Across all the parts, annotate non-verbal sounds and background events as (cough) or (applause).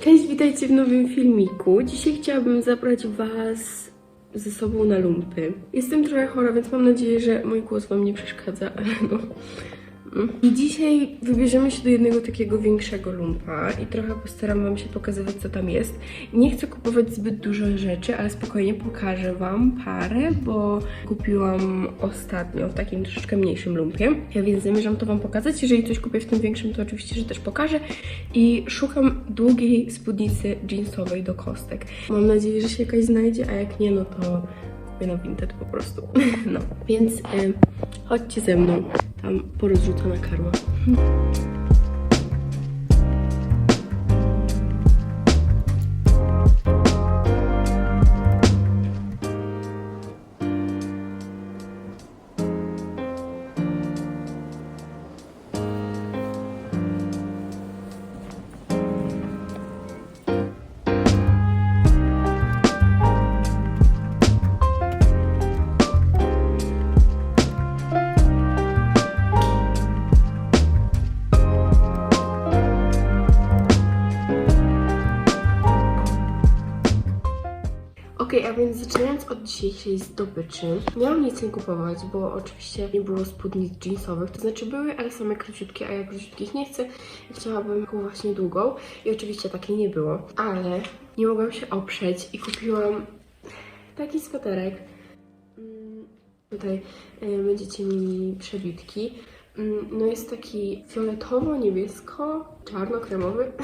Cześć, witajcie w nowym filmiku. Dzisiaj chciałabym zabrać Was ze sobą na lumpy. Jestem trochę chora, więc mam nadzieję, że mój głos Wam nie przeszkadza, (laughs) ale no... I dzisiaj wybierzemy się do jednego takiego większego lumpa i trochę postaram Wam się pokazywać, co tam jest. Nie chcę kupować zbyt dużo rzeczy, ale spokojnie pokażę Wam parę, bo kupiłam ostatnio w takim troszeczkę mniejszym lumpie, ja więc zamierzam to Wam pokazać. Jeżeli coś kupię w tym większym, to oczywiście, że też pokażę. I szukam długiej spódnicy jeansowej do kostek. Mam nadzieję, że się jakaś znajdzie, a jak nie, no to kupię na Vinted po prostu. (laughs) No, więc y, chodźcie ze mną. Tam porozrzucona karma. (laughs) od dzisiejszej zdobyczy, miałam nic nie kupować, bo oczywiście nie było spódnic jeansowych, to znaczy były, ale same króciutkie, a ja króciutkich nie chcę. Chciałabym taką właśnie długą i oczywiście takiej nie było, ale nie mogłam się oprzeć i kupiłam taki sweterek. Mm, Tutaj y, będziecie mieli przebitki. Mm, No jest taki fioletowo-niebiesko-czarno-kremowy. (laughs)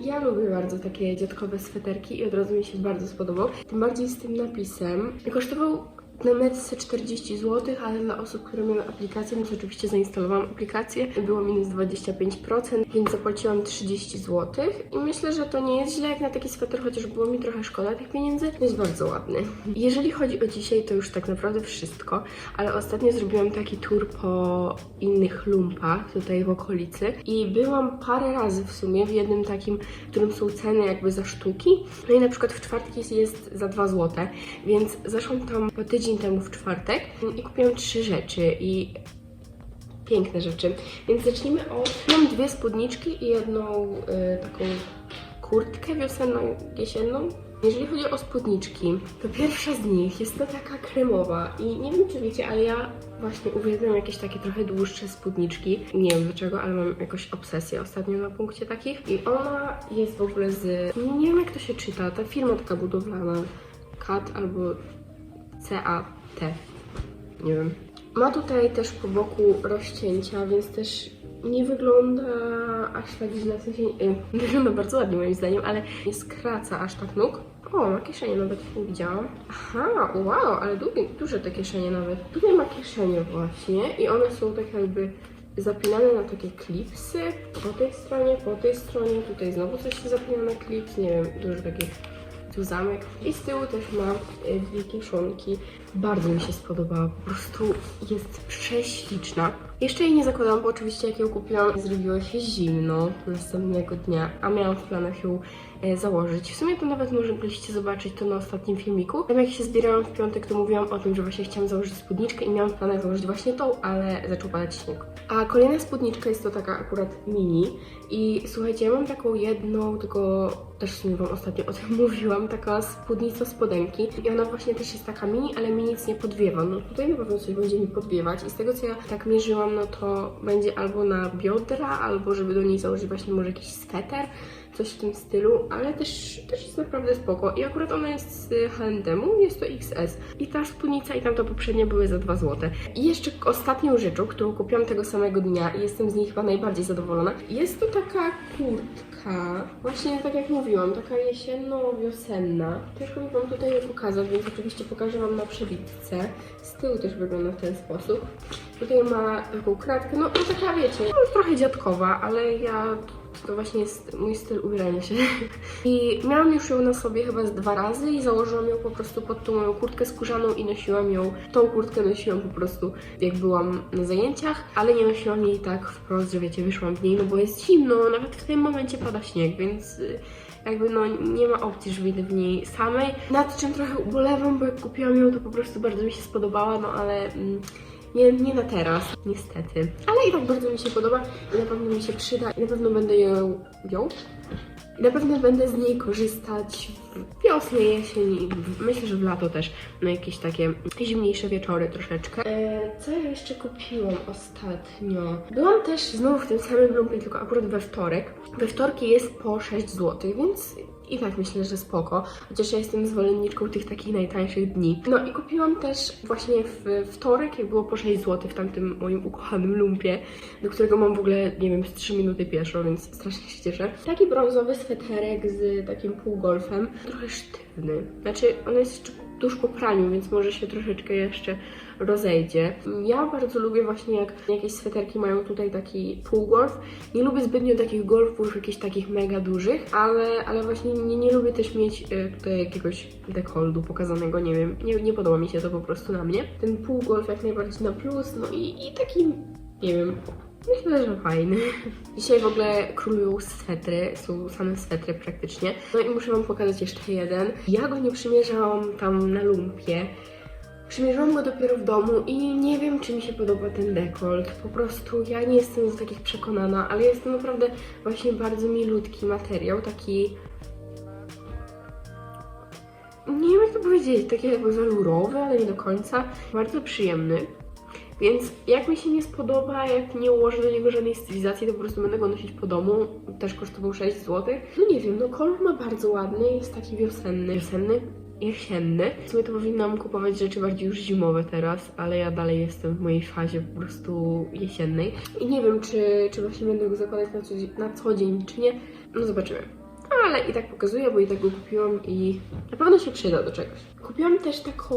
Ja lubię bardzo takie dziadkowe sweterki i od razu mi się bardzo spodobał. Tym bardziej z tym napisem. Kosztował na metce 40 zł, ale dla osób, które miały aplikację, więc oczywiście zainstalowałam aplikację, było minus 25%, więc zapłaciłam 30 zł. I myślę, że to nie jest źle jak na taki sweter, chociaż było mi trochę szkoda tych pieniędzy. Jest bardzo ładny. Jeżeli chodzi o dzisiaj, to już tak naprawdę wszystko, ale ostatnio zrobiłam taki tour po innych lumpach tutaj w okolicy i byłam parę razy w sumie w jednym takim, w którym są ceny jakby za sztuki. No i na przykład w czwartki jest za 2 zł, więc zeszłam tam po tydzień temu w czwartek i kupiłam trzy rzeczy i piękne rzeczy. Więc zacznijmy od... Mam dwie spódniczki i jedną y, taką kurtkę wiosenną, jesienną. Jeżeli chodzi o spódniczki, to pierwsza z nich jest to taka kremowa i nie wiem czy wiecie, ale ja właśnie uwielbiam jakieś takie trochę dłuższe spódniczki. Nie wiem dlaczego, ale mam jakąś obsesję ostatnio na punkcie takich i ona jest w ogóle z... Nie wiem jak to się czyta, ta firma taka budowlana, CAT albo CAT, nie wiem. Ma tutaj też po boku rozcięcia, więc też nie wygląda aż tak źle, sensie, y, wygląda bardzo ładnie moim zdaniem, ale nie skraca aż tak nóg. O, ma kieszenie nawet, widziałam. Aha, wow, ale duże te kieszenie nawet. Tutaj ma kieszenie właśnie i one są tak jakby zapinane na takie klipsy. Po tej stronie, po tej stronie, tutaj znowu coś się zapina na klips, nie wiem, dużo takich tu zamek. I z tyłu też ma y, dwie kieszonki. Bardzo mi się spodobała, po prostu jest prześliczna. Jeszcze jej nie zakładałam, bo oczywiście jak ją kupiłam, zrobiło się zimno następnego dnia, a miałam w planach ją e, założyć. W sumie to nawet mogliście zobaczyć to na ostatnim filmiku. Tam jak się zbierałam w piątek, to mówiłam o tym, że właśnie chciałam założyć spódniczkę i miałam w planach założyć właśnie tą, ale zaczął padać śnieg. A kolejna spódniczka jest to taka akurat mini i słuchajcie, ja mam taką jedną, tylko też w sumie wam ostatnio o tym (laughs) mówiłam, taka spódnica spodenki i ona właśnie też jest taka mini, ale mi nic nie podwiewa. No tutaj na pewno coś będzie mi podwiewać i z tego co ja tak mierzyłam, no to będzie albo na biodra, albo żeby do niej założyć właśnie może jakiś sweter, coś w tym stylu, ale też, też jest naprawdę spoko. I akurat ona jest z H&M-u, jest to XS. I ta spódnica i tamta poprzednia były za 2 zł. I jeszcze ostatnią rzeczą, którą kupiłam tego samego dnia i jestem z niej chyba najbardziej zadowolona, jest to taka kurtka, właśnie tak jak mówiłam, taka jesienno-wiosenna. Ciężko mi Wam tutaj je pokazać, więc oczywiście pokażę Wam na przebitce. Z tyłu też wygląda w ten sposób. Tutaj ma taką kratkę, no, no taka wiecie, no, trochę dziadkowa, ale ja to właśnie jest mój styl ubierania się. (laughs) I miałam już ją na sobie chyba z dwa razy i założyłam ją po prostu pod tą moją kurtkę skórzaną i nosiłam ją, tą kurtkę nosiłam po prostu jak byłam na zajęciach, ale nie nosiłam jej tak wprost, że wiecie, wyszłam w niej, no bo jest zimno, nawet w tym momencie pada śnieg, więc y, jakby no nie ma opcji, żeby idę w niej samej. Nad czym trochę ubolewam, bo jak kupiłam ją, to po prostu bardzo mi się spodobała, no ale... Mm, nie, nie na teraz, niestety. Ale i tak bardzo mi się podoba i na pewno mi się przyda i na pewno będę ją, ją I na pewno będę z niej korzystać w wiosnę, jesień i myślę, że w lato też na jakieś takie zimniejsze wieczory troszeczkę. E, co ja jeszcze kupiłam ostatnio? Byłam też znowu w tym samym lumpie, tylko akurat we wtorek. We wtorki jest po 6 zł, więc i tak myślę, że spoko. Chociaż ja jestem zwolenniczką tych takich najtańszych dni. No i kupiłam też właśnie w wtorek, jak było po 6 zł w tamtym moim ukochanym lumpie, do którego mam w ogóle, nie wiem, z 3 minuty pieszo, więc strasznie się cieszę. Taki brązowy sweterek z takim półgolfem. Trochę sztywny. Znaczy, on jest jeszcze tuż po praniu, więc może się troszeczkę jeszcze rozejdzie. Ja bardzo lubię właśnie jak jakieś sweterki mają tutaj taki półgolf. Nie lubię zbytnio takich golfów, jakichś takich mega dużych, ale, ale właśnie nie, nie lubię też mieć e, tutaj jakiegoś dekoldu pokazanego, nie wiem, nie, nie podoba mi się to po prostu na mnie. Ten półgolf jak najbardziej na plus, no i, i taki, nie wiem, Myślę, że fajny. Dzisiaj w ogóle królują swetry, są same swetry praktycznie. No i muszę Wam pokazać jeszcze jeden. Ja go nie przymierzałam tam na lumpie. Przymierzyłam go dopiero w domu i nie wiem, czy mi się podoba ten dekolt. Po prostu ja nie jestem z takich przekonana, ale jest to naprawdę właśnie bardzo milutki materiał, taki... Nie wiem jak to powiedzieć, taki jakby welurowy, ale nie do końca. Bardzo przyjemny. Więc jak mi się nie spodoba, jak nie ułożę do niego żadnej stylizacji, to po prostu będę go nosić po domu. Też kosztował 6 zł. No nie wiem, no kolor ma bardzo ładny, jest taki wiosenny. Wiosenny? Jesienny. W sumie to powinnam kupować rzeczy bardziej już zimowe teraz, ale ja dalej jestem w mojej fazie po prostu jesiennej. I nie wiem, czy, czy właśnie będę go zakładać na co, na co dzień, czy nie. No zobaczymy. Ale i tak pokazuję, bo i tak go kupiłam i na pewno się przyda do czegoś. Kupiłam też taką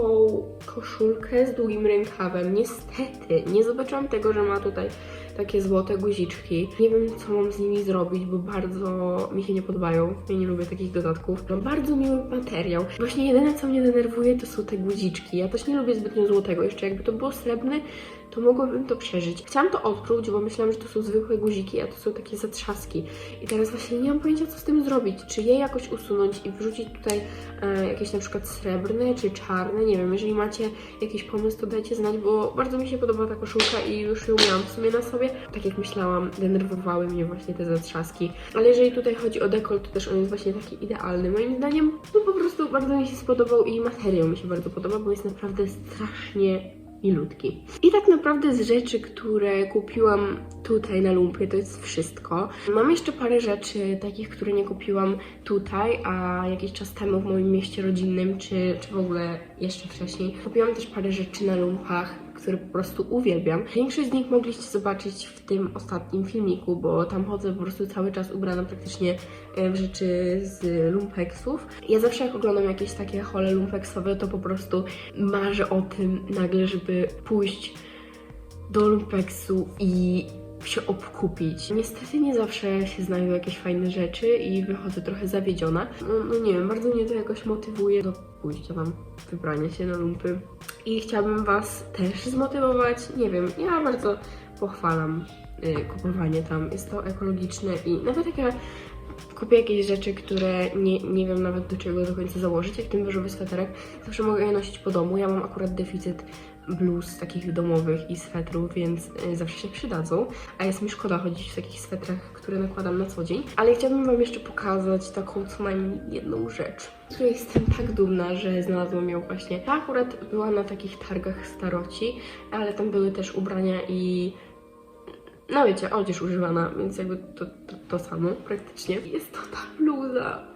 koszulkę z długim rękawem. Niestety, nie zobaczyłam tego, że ma tutaj takie złote guziczki. Nie wiem, co mam z nimi zrobić, bo bardzo mi się nie podobają. Ja nie lubię takich dodatków. No, bardzo miły materiał. Właśnie jedyne, co mnie denerwuje, to są te guziczki. Ja też nie lubię zbytnio złotego. Jeszcze jakby to było srebrny, to mogłabym to przeżyć. Chciałam to odpróć, bo myślałam, że to są zwykłe guziki, a to są takie zatrzaski. I teraz właśnie nie mam pojęcia, co z tym zrobić. Czy je jakoś usunąć i wrzucić tutaj e, jakieś na przykład srebrne czy czarne. Nie wiem, jeżeli macie jakiś pomysł, to dajcie znać, bo bardzo mi się podoba ta koszulka i już ją miałam w sumie na sobie. Tak jak myślałam, denerwowały mnie właśnie te zatrzaski. Ale jeżeli tutaj chodzi o dekolt, to też on jest właśnie taki idealny. Moim zdaniem, no po prostu bardzo mi się spodobał i materiał mi się bardzo podoba, bo jest naprawdę strasznie milutki. I tak naprawdę z rzeczy, które kupiłam tutaj na lumpie, to jest wszystko. Mam jeszcze parę rzeczy takich, które nie kupiłam tutaj, a jakiś czas temu w moim mieście rodzinnym, czy, czy w ogóle jeszcze wcześniej. Kupiłam też parę rzeczy na lumpach, które po prostu uwielbiam. Większość z nich mogliście zobaczyć w tym ostatnim filmiku, bo tam chodzę po prostu cały czas ubrana praktycznie e, w rzeczy z lumpeksów. Ja zawsze jak oglądam jakieś takie hole lumpeksowe, to po prostu marzę o tym nagle, żeby pójść do lumpeksu i się obkupić. Niestety nie zawsze się znajdą jakieś fajne rzeczy i wychodzę trochę zawiedziona. No, no nie wiem, bardzo mnie to jakoś motywuje do pójścia tam, wybrania się na lumpy. I chciałabym Was też zmotywować. Nie wiem, ja bardzo pochwalam y, kupowanie tam. Jest to ekologiczne i nawet jak ja kupię jakieś rzeczy, które nie, nie wiem nawet do czego do końca założyć, jak ten beżowy sweterek, zawsze mogę je nosić po domu. Ja mam akurat deficyt bluz takich domowych i swetrów, więc y, zawsze się przydadzą. A jest mi szkoda chodzić w takich swetrach, które nakładam na co dzień. Ale chciałabym Wam jeszcze pokazać taką co najmniej jedną rzecz, której jestem tak dumna, że znalazłam ją właśnie. Ta akurat była na takich targach staroci, ale tam były też ubrania i no wiecie, odzież używana, więc jakby to, to, to samo praktycznie. Jest to ta bluza.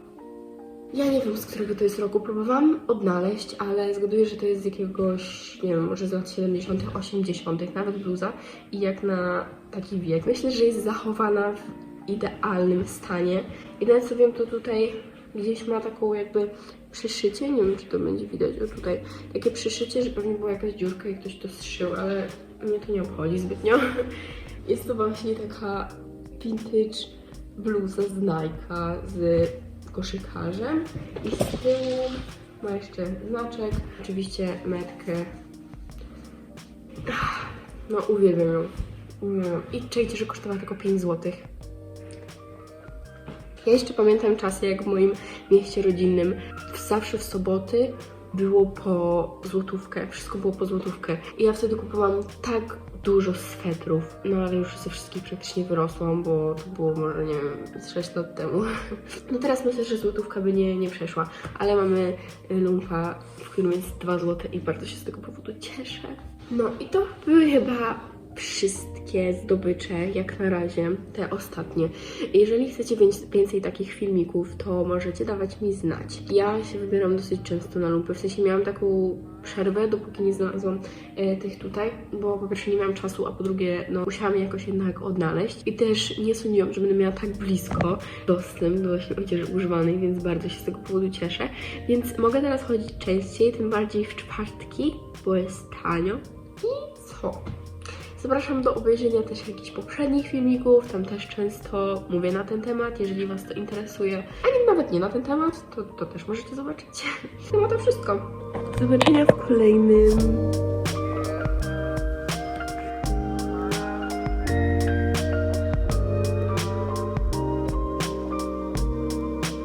Ja nie wiem, z którego to jest roku. Próbowałam odnaleźć, ale zgaduję, że to jest z jakiegoś, nie wiem, może z lat 70., 80., nawet bluza. I jak na taki wiek. Myślę, że jest zachowana w idealnym stanie. Jedyne co wiem, to tutaj gdzieś ma taką jakby przyszycie. Nie wiem, czy to będzie widać. O tutaj takie przyszycie, że pewnie była jakaś dziurka i ktoś to zszył, ale mnie to nie obchodzi zbytnio. (laughs) Jest to właśnie taka vintage bluza z Nike'a z koszykarzem i z tyłu ma jeszcze znaczek, oczywiście metkę. Ach, No uwielbiam ją. I czekajcie, że kosztowała tylko 5 zł. Ja jeszcze pamiętam czasy, jak w moim mieście rodzinnym zawsze w soboty było po złotówkę, wszystko było po złotówkę. I ja wtedy kupowałam tak dużo swetrów, no ale już ze wszystkich praktycznie wyrosłam, bo to było może, nie wiem, z 6 lat temu. (laughs) No teraz myślę, że złotówka by nie, nie przeszła, ale mamy lumpa, w którym jest 2 złote i bardzo się z tego powodu cieszę. No i to były chyba wszystkie zdobycze, jak na razie, te ostatnie. Jeżeli chcecie więcej, takich filmików, to możecie dawać mi znać. Ja się wybieram dosyć często na lumpy, w sensie miałam taką przerwę, dopóki nie znalazłam e, tych tutaj, bo po pierwsze nie miałam czasu, a po drugie, no musiałam je jakoś jednak odnaleźć i też nie sądziłam, że będę miała tak blisko dostęp do właśnie odzieży używanej, więc bardzo się z tego powodu cieszę. Więc mogę teraz chodzić częściej, tym bardziej w czwartki, bo jest tanio. I co? Zapraszam do obejrzenia też jakichś poprzednich filmików, tam też często mówię na ten temat, jeżeli Was to interesuje. A nawet nie na ten temat, to, to też możecie zobaczyć. (laughs) No to wszystko. Do zobaczenia w kolejnym